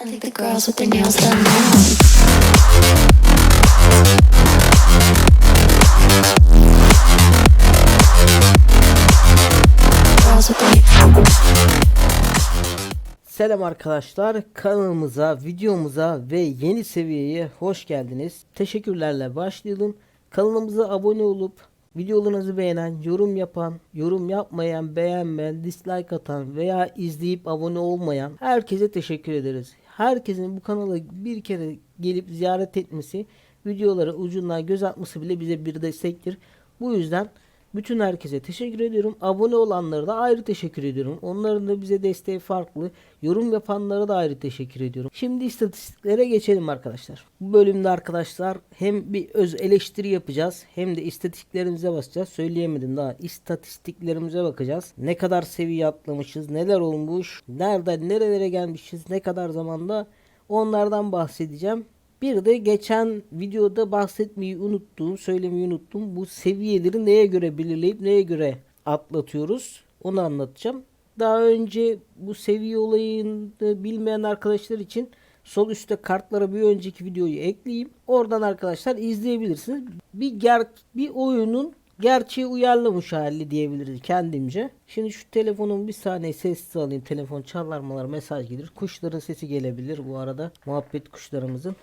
I think the girls with their nails done now. Girls with their Selam arkadaşlar kanalımıza, videomuza ve yeni seviyeye hoş geldiniz. Teşekkürlerle başlayalım. Kanalımıza abone olup videolarınızı beğenen, yorum yapan, yorum yapmayan, beğenmeyen, dislike atan veya izleyip abone olmayan herkese teşekkür ederiz. Herkesin bu kanala bir kere gelip ziyaret etmesi, videolara ucundan göz atması bile bize bir destektir. Bu yüzden bütün herkese teşekkür ediyorum. Abone olanlara da ayrı teşekkür ediyorum. Onların da bize desteği farklı. Yorum yapanlara da ayrı teşekkür ediyorum. Şimdi istatistiklere geçelim arkadaşlar. Bu bölümde arkadaşlar hem bir öz eleştiri yapacağız hem de istatistiklerimize basacağız. Söyleyemedim daha. İstatistiklerimize bakacağız. Ne kadar seviye atlamışız, neler olmuş, nereden nerelere gelmişiz, ne kadar zamanda onlardan bahsedeceğim. Bir de geçen videoda bahsetmeyi unuttuğum, söylemeyi unuttum. Bu seviyeleri neye göre belirleyip neye göre atlatıyoruz onu anlatacağım. Daha önce bu seviye olayını bilmeyen arkadaşlar için sol üstte kartlara bir önceki videoyu ekleyeyim. Oradan arkadaşlar izleyebilirsiniz. Bir ger bir oyunun gerçeğe uyarlamış hali diyebiliriz kendimce. Şimdi şu telefonun bir saniye sessiz alayım. Telefon çalarmalar mesaj gelir. Kuşların sesi gelebilir bu arada. Muhabbet kuşlarımızın.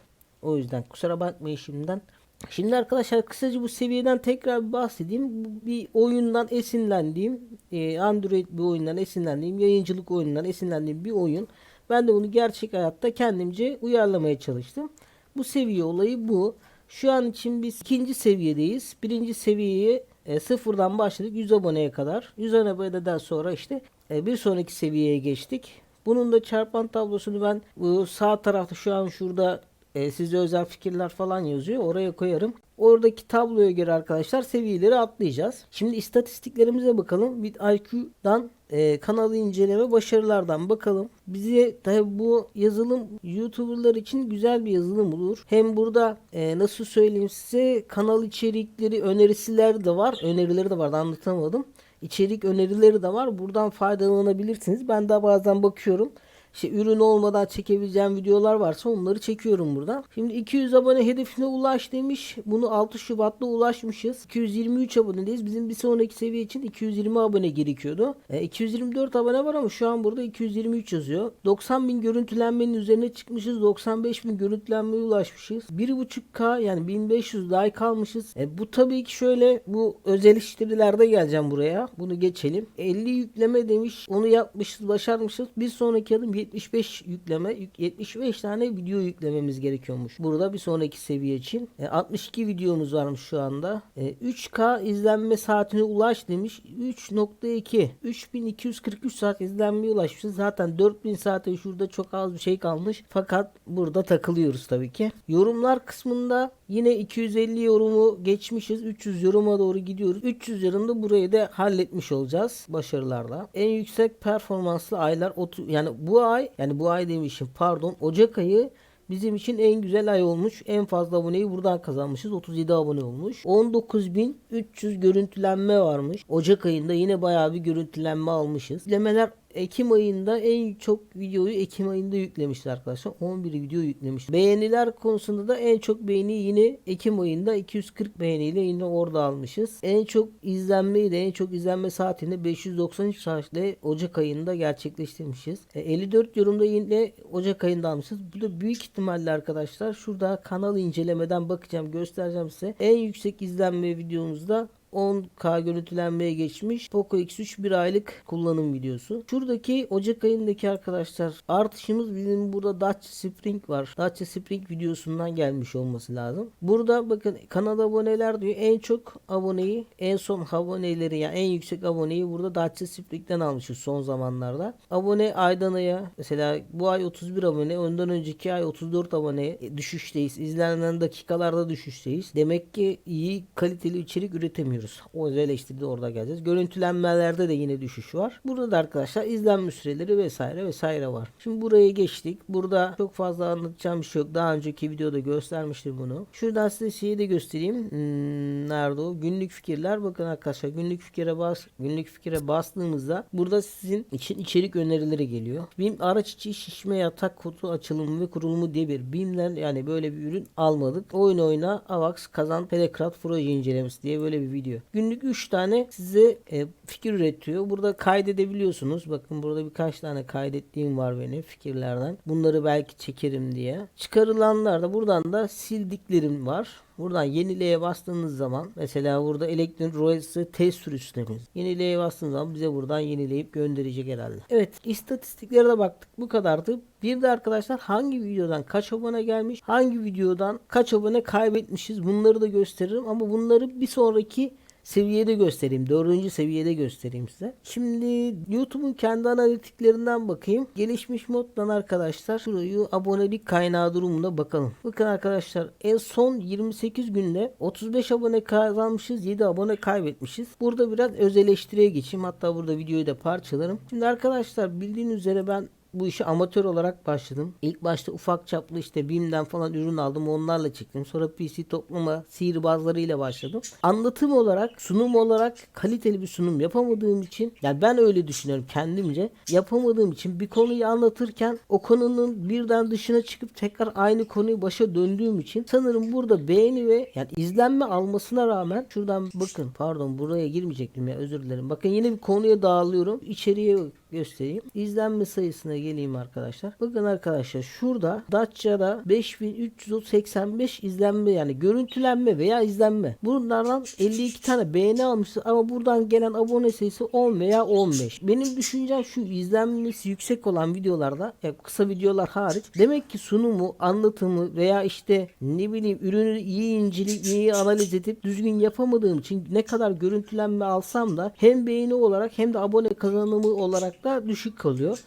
O yüzden kusura bakmayın şimdiden. Şimdi arkadaşlar kısaca bu seviyeden tekrar bir bahsedeyim. Bir oyundan esinlendiğim, e, Android bir oyundan esinlendiğim, yayıncılık oyunundan esinlendiğim bir oyun. Ben de bunu gerçek hayatta kendimce uyarlamaya çalıştım. Bu seviye olayı bu. Şu an için biz ikinci seviyedeyiz. Birinci seviyeye e, sıfırdan başladık 100 aboneye kadar. 100 aboneden sonra işte e, bir sonraki seviyeye geçtik. Bunun da çarpan tablosunu ben bu sağ tarafta şu an şurada e, size özel fikirler falan yazıyor. Oraya koyarım. Oradaki tabloya göre arkadaşlar seviyeleri atlayacağız. Şimdi istatistiklerimize bakalım. Bit IQ'dan e, kanalı inceleme başarılardan bakalım. Bize tabi bu yazılım YouTuber'lar için güzel bir yazılım olur. Hem burada e, nasıl söyleyeyim size kanal içerikleri önerisiler de var. Önerileri de var anlatamadım. İçerik önerileri de var. Buradan faydalanabilirsiniz. Ben de bazen bakıyorum işte ürün olmadan çekebileceğim videolar varsa onları çekiyorum burada. Şimdi 200 abone hedefine ulaş demiş. Bunu 6 Şubat'ta ulaşmışız. 223 abonedeyiz. Bizim bir sonraki seviye için 220 abone gerekiyordu. E, 224 abone var ama şu an burada 223 yazıyor. 90 bin görüntülenmenin üzerine çıkmışız. 95 bin görüntülenmeye ulaşmışız. 1.5K yani 1500 like almışız. E, bu tabii ki şöyle bu öz eleştirilerde geleceğim buraya. Bunu geçelim. 50 yükleme demiş. Onu yapmışız, başarmışız. Bir sonraki adım 75 yükleme, yük- 75 tane video yüklememiz gerekiyormuş. Burada bir sonraki seviye için. E, 62 videomuz varmış şu anda. E, 3K izlenme saatine ulaş demiş. 3.2 3243 saat izlenmeye ulaşmışız. Zaten 4000 saate şurada çok az bir şey kalmış. Fakat burada takılıyoruz tabii ki. Yorumlar kısmında yine 250 yorumu geçmişiz. 300 yoruma doğru gidiyoruz. 300 yorumda burayı da halletmiş olacağız başarılarla. En yüksek performanslı aylar 30 yani bu ay yani bu ay demişim pardon Ocak ayı Bizim için en güzel ay olmuş. En fazla aboneyi buradan kazanmışız. 37 abone olmuş. 19.300 görüntülenme varmış. Ocak ayında yine bayağı bir görüntülenme almışız. İzlemeler Ekim ayında en çok videoyu Ekim ayında yüklemişler arkadaşlar. 11 video yüklemiş. Beğeniler konusunda da en çok beğeni yine Ekim ayında 240 beğeniyle yine orada almışız. En çok izlenmeyi de en çok izlenme saatini 593 saatte Ocak ayında gerçekleştirmişiz. E, 54 yorumda yine Ocak ayında almışız. Bu da büyük ihtimalle arkadaşlar şurada kanal incelemeden bakacağım göstereceğim size. En yüksek izlenme videomuzda 10K görüntülenmeye geçmiş. Poco X3 bir aylık kullanım videosu. Şuradaki Ocak ayındaki arkadaşlar artışımız bizim burada Dacia Spring var. Dacia Spring videosundan gelmiş olması lazım. Burada bakın kanal aboneler diyor. En çok aboneyi en son aboneleri yani en yüksek aboneyi burada Dacia Spring'den almışız son zamanlarda. Abone aydan aya mesela bu ay 31 abone ondan önceki ay 34 abone düşüşteyiz. İzlenen dakikalarda düşüşteyiz. Demek ki iyi kaliteli içerik üretemiyoruz. Görüyoruz. O öz eleştiride orada geleceğiz. Görüntülenmelerde de yine düşüş var. Burada da arkadaşlar izlenme süreleri vesaire vesaire var. Şimdi buraya geçtik. Burada çok fazla anlatacağım bir şey yok. Daha önceki videoda göstermiştim bunu. Şuradan size şeyi de göstereyim. Hmm, nerede o? Günlük fikirler. Bakın arkadaşlar günlük fikire bas günlük fikire bastığımızda burada sizin için içerik önerileri geliyor. BİM araç içi şişme yatak kutu açılımı ve kurulumu diye bir BİM'den yani böyle bir ürün almadık. Oyun oyna Avax kazan Telecraft proje incelemesi diye böyle bir video. Günlük 3 tane size e, fikir üretiyor. Burada kaydedebiliyorsunuz. Bakın burada birkaç tane kaydettiğim var benim fikirlerden. Bunları belki çekerim diye. Çıkarılanlar da buradan da sildiklerim var. Buradan yenileye bastığınız zaman mesela burada elektron royalty test sürüsünemiz. Yenileye bastığınız zaman bize buradan yenileyip gönderecek herhalde. Evet istatistiklere de baktık. Bu kadardı. Bir de arkadaşlar hangi videodan kaç abone gelmiş, hangi videodan kaç abone kaybetmişiz bunları da gösteririm. Ama bunları bir sonraki seviyede göstereyim. Dördüncü seviyede göstereyim size. Şimdi YouTube'un kendi analitiklerinden bakayım. Gelişmiş moddan arkadaşlar şurayı abonelik kaynağı durumuna bakalım. Bakın arkadaşlar en son 28 günde 35 abone kazanmışız 7 abone kaybetmişiz. Burada biraz öz eleştiriye geçeyim. Hatta burada videoyu da parçalarım. Şimdi arkadaşlar bildiğiniz üzere ben bu işe amatör olarak başladım. İlk başta ufak çaplı işte BİM'den falan ürün aldım. Onlarla çıktım. Sonra PC toplama sihirbazlarıyla başladım. Anlatım olarak, sunum olarak kaliteli bir sunum yapamadığım için yani ben öyle düşünüyorum kendimce. Yapamadığım için bir konuyu anlatırken o konunun birden dışına çıkıp tekrar aynı konuyu başa döndüğüm için sanırım burada beğeni ve yani izlenme almasına rağmen şuradan bakın pardon buraya girmeyecektim ya özür dilerim. Bakın yine bir konuya dağılıyorum. İçeriye göstereyim. İzlenme sayısına geleyim arkadaşlar. Bakın arkadaşlar şurada Dacia'da 5385 izlenme yani görüntülenme veya izlenme. Bunlardan 52 tane beğeni almışız ama buradan gelen abone sayısı 10 veya 15. Benim düşüncem şu izlenmesi yüksek olan videolarda kısa videolar hariç demek ki sunumu, anlatımı veya işte ne bileyim ürünü iyi inceleyip iyi analiz edip düzgün yapamadığım için ne kadar görüntülenme alsam da hem beğeni olarak hem de abone kazanımı olarak da düşük kalıyor.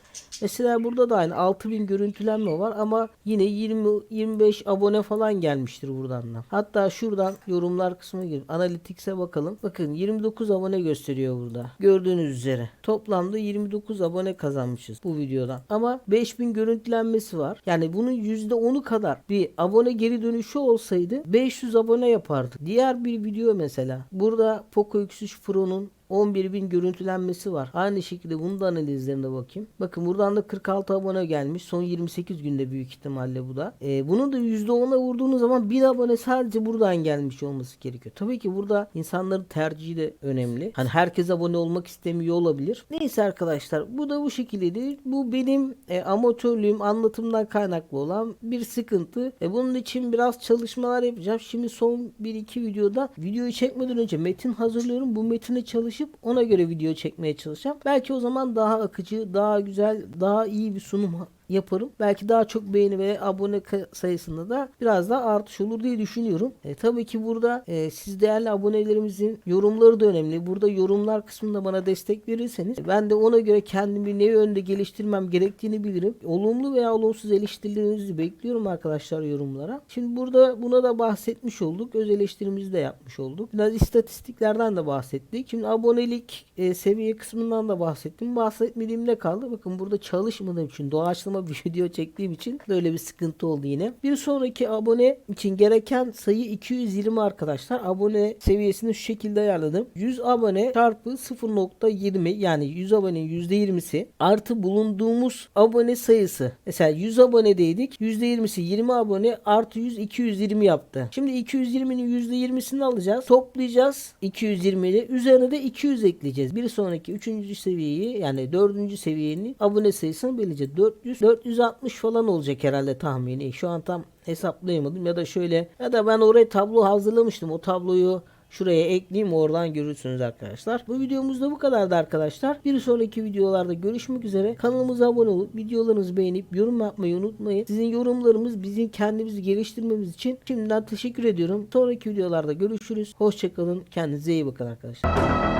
Mesela burada da aynı 6000 görüntülenme var ama yine 20-25 abone falan gelmiştir buradan da. Hatta şuradan yorumlar kısmına girip Analytics'e bakalım. Bakın 29 abone gösteriyor burada. Gördüğünüz üzere. Toplamda 29 abone kazanmışız bu videodan. Ama 5000 görüntülenmesi var. Yani bunun %10'u kadar bir abone geri dönüşü olsaydı 500 abone yapardık. Diğer bir video mesela. Burada Poco X3 Pro'nun 11.000 görüntülenmesi var. Aynı şekilde bunun da analizlerine bakayım. Bakın buradan da 46 abone gelmiş. Son 28 günde büyük ihtimalle bu da. Ee, bunun da %10'a vurduğunuz zaman 1000 abone sadece buradan gelmiş olması gerekiyor. Tabii ki burada insanların tercihi de önemli. Hani herkes abone olmak istemiyor olabilir. Neyse arkadaşlar bu da bu şekildedir. Bu benim e, amatörlüğüm anlatımdan kaynaklı olan bir sıkıntı. E, bunun için biraz çalışmalar yapacağım. Şimdi son 1-2 videoda videoyu çekmeden önce metin hazırlıyorum. Bu metine çalışıp ona göre video çekmeye çalışacağım. Belki o zaman daha akıcı, daha güzel, daha iyi bir sunum yaparım. Belki daha çok beğeni ve abone sayısında da biraz daha artış olur diye düşünüyorum. E, tabii ki burada e, siz değerli abonelerimizin yorumları da önemli. Burada yorumlar kısmında bana destek verirseniz ben de ona göre kendimi ne yönde geliştirmem gerektiğini bilirim. Olumlu veya olumsuz eleştirilerinizi bekliyorum arkadaşlar yorumlara. Şimdi burada buna da bahsetmiş olduk. Öz eleştirimizi de yapmış olduk. Biraz istatistiklerden de bahsettik. Şimdi abonelik e, seviye kısmından da bahsettim. Bahsetmediğim ne kaldı? Bakın burada çalışmadığım için doğaçlama bir video çektiğim için böyle bir sıkıntı oldu yine. Bir sonraki abone için gereken sayı 220 arkadaşlar. Abone seviyesini şu şekilde ayarladım. 100 abone çarpı 0.20 yani 100 abonenin %20'si artı bulunduğumuz abone sayısı. Mesela 100 abonedeydik. %20'si 20 abone artı 100 220 yaptı. Şimdi 220'nin %20'sini alacağız. Toplayacağız 220 ile. Üzerine de 200 ekleyeceğiz. Bir sonraki 3. seviyeyi yani 4. seviyenin abone sayısını belirleyeceğiz. 400 460 falan olacak herhalde tahmini. Şu an tam hesaplayamadım ya da şöyle ya da ben oraya tablo hazırlamıştım. O tabloyu Şuraya ekleyeyim oradan görürsünüz arkadaşlar. Bu videomuz da bu kadardı arkadaşlar. Bir sonraki videolarda görüşmek üzere. Kanalımıza abone olup videolarınızı beğenip yorum yapmayı unutmayın. Sizin yorumlarımız bizim kendimizi geliştirmemiz için şimdiden teşekkür ediyorum. Sonraki videolarda görüşürüz. Hoşçakalın. Kendinize iyi bakın arkadaşlar.